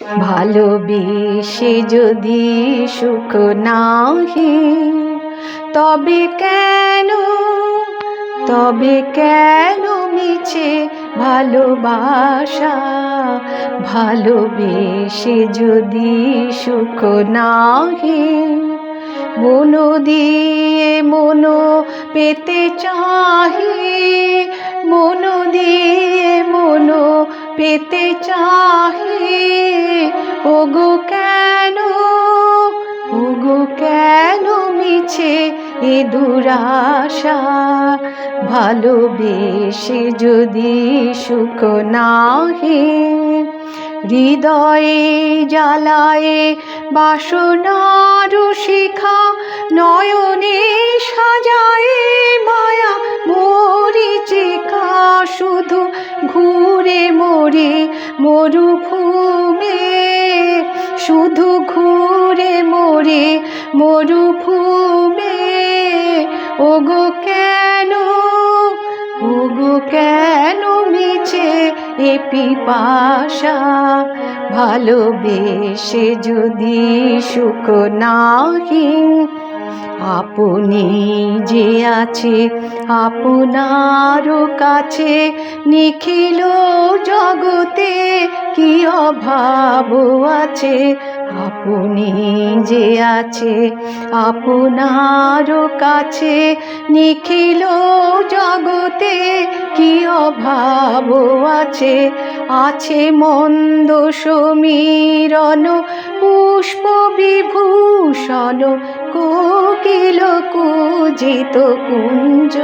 ভালোবেসে যদি সুখ নাহি, তবে কেন তবে কেন মিছে ভালোবাসা? ভালোবেসে যদি সুখ নাহি, মনো দিয়ে মনো পেতে চাহি, মনো দিয়ে মনো পেতে চাহি। ওগো কেন ওগো কেন মিছে এ দুরাশা? ভালোবেসে যদি সুখ নাহি, হৃদয়ে জ্বালায়ে বাসনার শিখা, নয়নে সাজায়ে মায়া মরিচিকা শুধু ঘুরে মরে মরুভূমে শুধু ঘুরে মরে মরুভূমে। ওগো কেন ওগো কেন মিছে এ পিপাসা? ভালোবেসে যদি সুখ নাহি আপনি যে আছে আপনার কাছে নিখিল জগতে কি অভাব আছে? আপনি যে আছে আপনার কাছে নিখিল জগতে কি অভাব আছে? আছে মন্দ সমীরণ, পুষ্প বিভূষণ কোকিল কুজিত কুঞ্জ।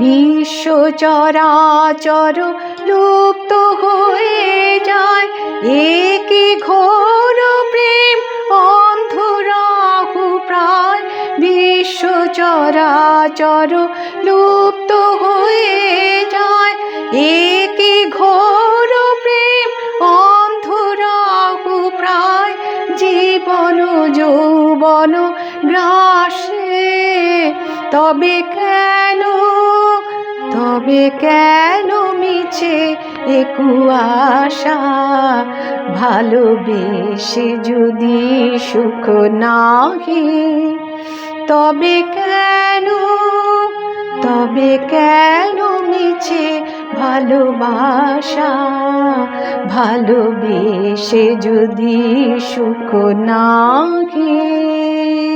বিশ্ব চরাচর লুপ্ত হয়ে যায়, একই ঘোর প্রেম, অন্ধরাহু প্রায় বিশ্ব চরাচর লুপ্ত হয়ে তবে কেন তবে কেন মিছে একুয়াশা ভালোবেসে যদি সুখ নাহি, তবে কেন তবে কেন মিছে ভালোবাসা? ভালোবেসে যদি সুখ নাহি